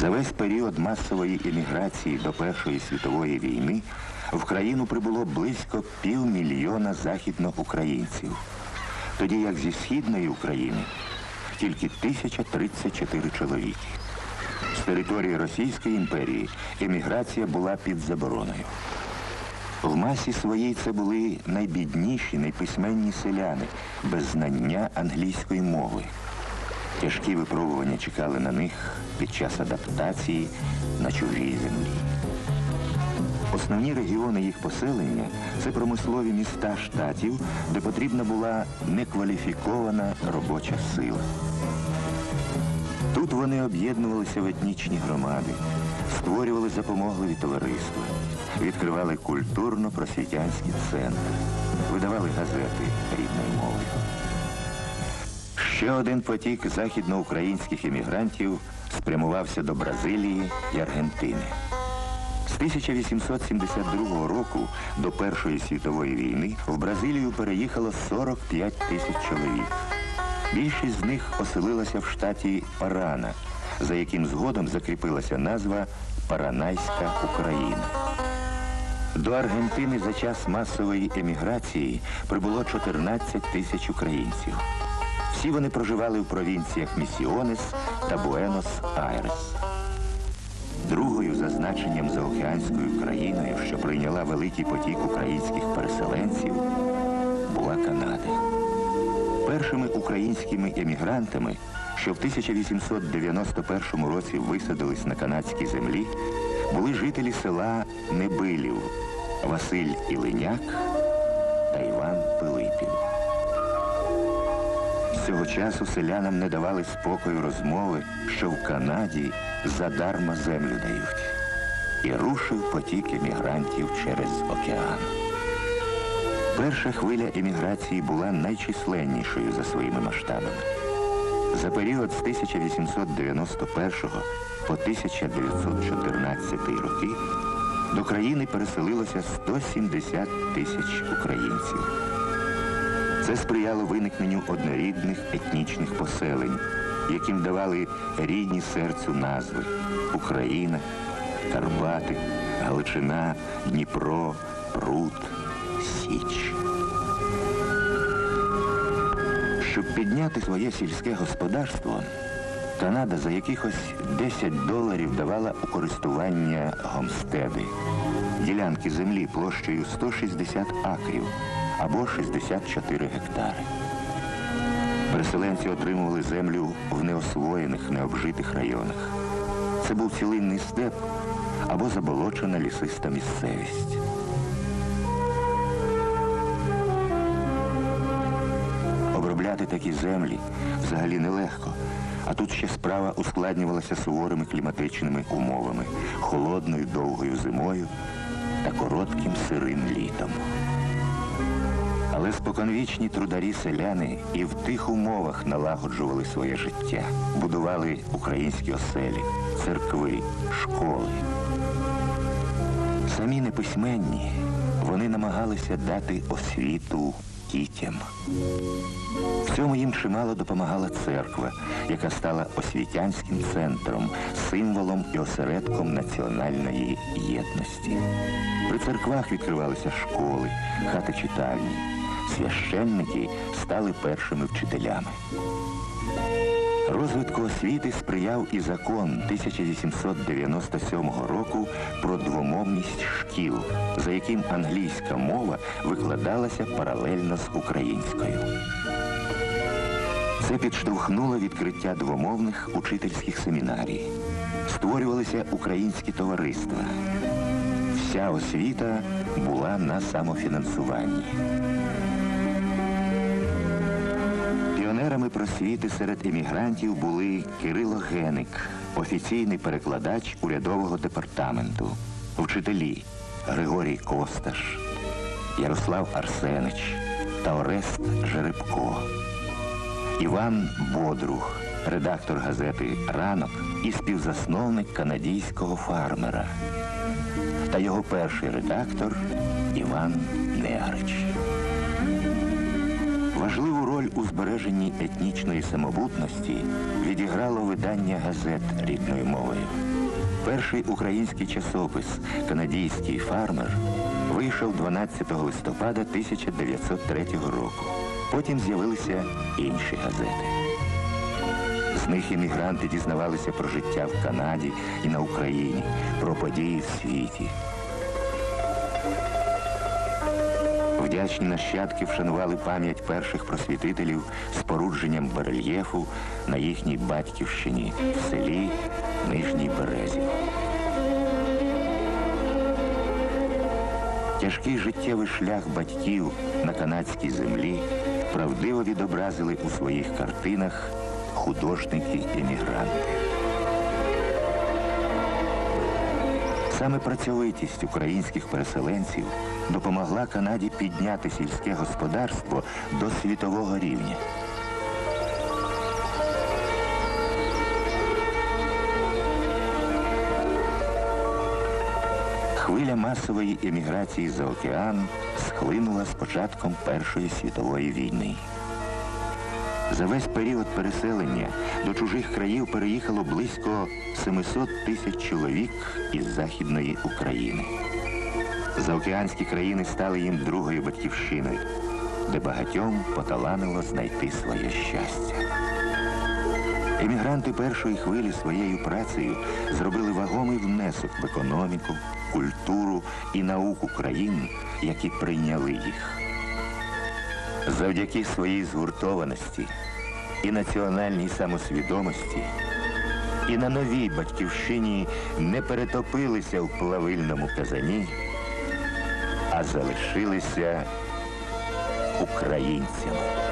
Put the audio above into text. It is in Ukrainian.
За весь період масової еміграції до Першої світової війни в країну прибуло близько півмільйона західноукраїнців, тоді як зі східної України тільки 1034 чоловіки. З території Російської імперії еміграція була під забороною. В масі своїй це були найбідніші, найписьменні селяни без знання англійської мови. Тяжкі випробування чекали на них під час адаптації на чужій землі. Основні регіони їх поселення це промислові міста штатів, де потрібна була некваліфікована робоча сила. Тут вони об'єднувалися в етнічні громади, створювали запомогливі товариства, відкривали культурно-просвітянські центри, видавали газети рідною мовою. Ще один потік західноукраїнських емігрантів спрямувався до Бразилії і Аргентини. З 1872 року до Першої світової війни в Бразилію переїхало 45 тисяч чоловік. Більшість з них оселилася в штаті Парана, за яким згодом закріпилася назва Паранайська Україна. До Аргентини за час масової еміграції прибуло 14 тисяч українців. Всі вони проживали в провінціях Місіонес та Буенос-Айрес. Другою за значенням заокеанською країною, що прийняла великий потік українських переселенців, була Канада. Першими українськими емігрантами, що в 1891 році висадились на канадській землі, були жителі села Небилів Василь Ілиняк цього часу селянам не давали спокою розмови, що в Канаді задарма землю дають. І рушив потік емігрантів через океан. Перша хвиля еміграції була найчисленнішою за своїми масштабами. За період з 1891 по 1914 роки до країни переселилося 170 тисяч українців. Це сприяло виникненню однорідних етнічних поселень, яким давали рідні серцю назви Україна, Карпати, Галичина, Дніпро, Прут, Січ. Щоб підняти своє сільське господарство, Канада за якихось 10 доларів давала у користування гомстеди, ділянки землі площею 160 акрів або 64 гектари. Переселенці отримували землю в неосвоєних, необжитих районах. Це був цілинний степ або заболочена лісиста місцевість. Обробляти такі землі взагалі нелегко. А тут ще справа ускладнювалася суворими кліматичними умовами, холодною довгою зимою та коротким сирим літом. Але споконвічні трударі селяни і в тих умовах налагоджували своє життя, будували українські оселі, церкви, школи. Самі неписьменні, вони намагалися дати освіту дітям. В цьому їм чимало допомагала церква, яка стала освітянським центром, символом і осередком національної єдності. При церквах відкривалися школи, хати читальні. Священники стали першими вчителями. Розвитку освіти сприяв і закон 1897 року про двомовність шкіл, за яким англійська мова викладалася паралельно з українською. Це підштовхнуло відкриття двомовних учительських семінарій. Створювалися українські товариства. Вся освіта була на самофінансуванні. Піонерами просвіти серед емігрантів були Кирило Геник, офіційний перекладач урядового департаменту, вчителі Григорій Косташ, Ярослав Арсенич та Орест Жеребко, Іван Бодрух, редактор газети Ранок і співзасновник канадійського фармера, та його перший редактор Іван Негрич. Важливу роль у збереженні етнічної самобутності відіграло видання газет рідною мовою. Перший український часопис Канадійський фармер вийшов 12 листопада 1903 року. Потім з'явилися інші газети. З них іммігранти дізнавалися про життя в Канаді і на Україні, про події в світі. Вдячні нащадки вшанували пам'ять перших просвітителів спорудженням барельєфу на їхній батьківщині в селі Нижній Березі. Тяжкий життєвий шлях батьків на канадській землі правдиво відобразили у своїх картинах художники-емігранти. Саме працьовитість українських переселенців допомогла Канаді підняти сільське господарство до світового рівня. Хвиля масової еміграції за океан схлинула з початком Першої світової війни. За весь період переселення до чужих країв переїхало близько 700 тисяч чоловік із Західної України. Заокеанські країни стали їм другою батьківщиною, де багатьом поталанило знайти своє щастя. Емігранти першої хвилі своєю працею зробили вагомий внесок в економіку, культуру і науку країн, які прийняли їх. Завдяки своїй згуртованості і національній самосвідомості, і на новій батьківщині не перетопилися в плавильному казані, залишилися українцями.